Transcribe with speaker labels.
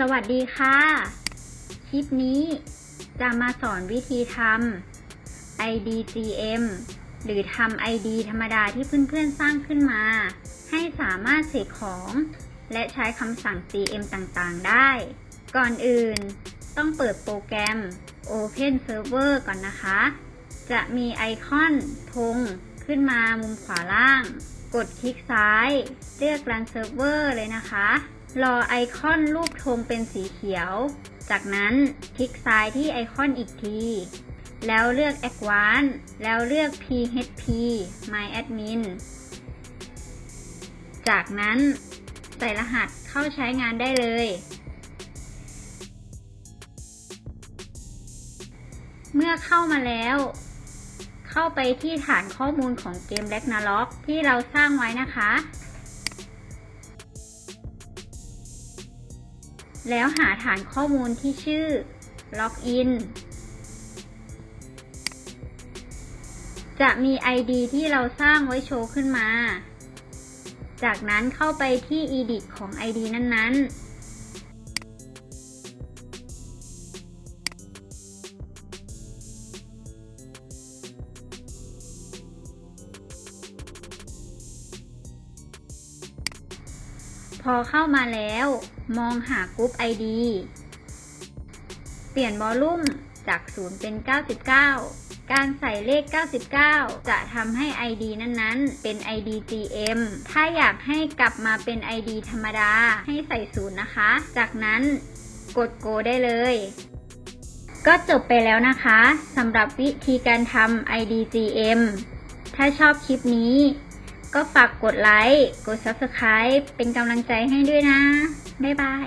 Speaker 1: สวัสดีค่ะ คลิปนี้จะมาสอนวิธีทำ IDGM หรือทำ ID ธรรมดาที่เพื่อนๆสร้างขึ้นมา ให้สามารถเสกของ และใช้คำสั่ง GM ต่างๆได้ ก่อนอื่นต้องเปิดโปรแกรม Open Server ก่อนนะคะ จะมีไอคอนธงขึ้นมามุมขวาล่าง กดคลิกซ้าย เลือก Run Server เลยนะคะ รอไอคอนรูปธงเป็นสีเขียว จากนั้นคลิกซ้ายที่ไอคอนอีกที แล้วเลือก Advanced แล้วเลือก PHP My Admin จากนั้นใส่รหัสเข้าใช้งานได้เลย เมื่อเข้ามาแล้ว เข้าไปที่ฐานข้อมูลของเกม Ragnarok ที่เราสร้างไว้นะคะ แล้วหาฐานข้อมูลที่ชื่อ Login จะมี ID ที่เราสร้างไว้โชว์ขึ้นมา จากนั้นเข้าไปที่ edit ของ ID นั้นๆ พอเข้ามาแล้ว มองหากรุ๊ป ID เปลี่ยนวอลลุ่มจาก 0 เป็น 99 การใส่เลข 99 จะทำให้ ID นั้นๆ เป็น ID GM ถ้าอยากให้กลับมาเป็น ID ธรรมดาให้ใส่ 0 นะคะ จากนั้นกด Go ได้เลย ก็จบไปแล้วนะคะสำหรับวิธีการทำ ID GM ถ้าชอบคลิปนี้ ก็ฝากกดไลค์ กด Subscribe เป็นกำลังใจให้ด้วยนะ บ๊ายบาย